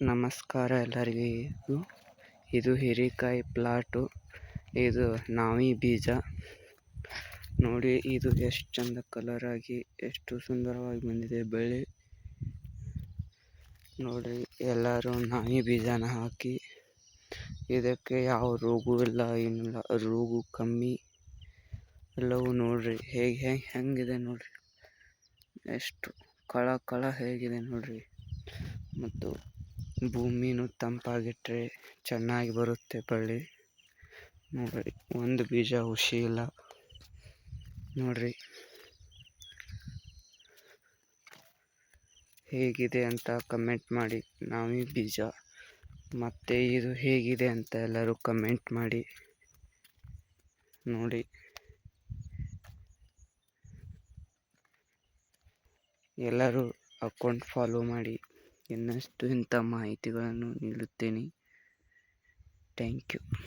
ನಮಸ್ಕಾರ ಎಲ್ಲರಿಗೂ. ಇದು ಹೀರೆಕಾಯಿ ಪ್ಲಾಟು. ಇದು ನಾವಿ ಬೀಜ. ನೋಡಿ, ಇದು ಎಷ್ಟು ಚಂದ ಕಲರ್ ಆಗಿ, ಎಷ್ಟು ಸುಂದರವಾಗಿ ಬಂದಿದೆ ಬೆಳೆ. ನೋಡಿ, ಎಲ್ಲರೂ ನಾವಿ ಬೀಜನ ಹಾಕಿ, ಇದಕ್ಕೆ ಯಾವ ರೋಗವೂ ಇಲ್ಲ, ಏನಿಲ್ಲ. ರೋಗು ಕಮ್ಮಿ. ಎಲ್ಲವೂ ನೋಡ್ರಿ, ಹೇಗೆ, ಹೆಂಗೆ, ಹೆಂಗಿದೆ ನೋಡ್ರಿ. ಎಷ್ಟು ಕಳ ಕಳ ಹೇಗಿದೆ ನೋಡ್ರಿ. ಮತ್ತು ಭೂಮಿನೂ ತಂಪಾಗಿಟ್ಟರೆ ಚೆನ್ನಾಗಿ ಬರುತ್ತೆ ಬಳ್ಳಿ. ನೋಡಿರಿ, ಒಂದು ಬೀಜ ಹುಷಿ ಇಲ್ಲ. ನೋಡ್ರಿ. ಹೇಗಿದೆ ಅಂತ ಕಮೆಂಟ್ ಮಾಡಿ. ನಾವೇ ಬೀಜ. ಮತ್ತು ಇದು ಹೇಗಿದೆ ಅಂತ ಎಲ್ಲರೂ ಕಮೆಂಟ್ ಮಾಡಿ. ನೋಡಿ. ಎಲ್ಲರೂ ಅಕೌಂಟ್ ಫಾಲೋ ಮಾಡಿ. ಇನ್ನಷ್ಟು ಇಂಥ ಮಾಹಿತಿಗಳನ್ನು ನೀಡುತ್ತೇನೆ. Thank you.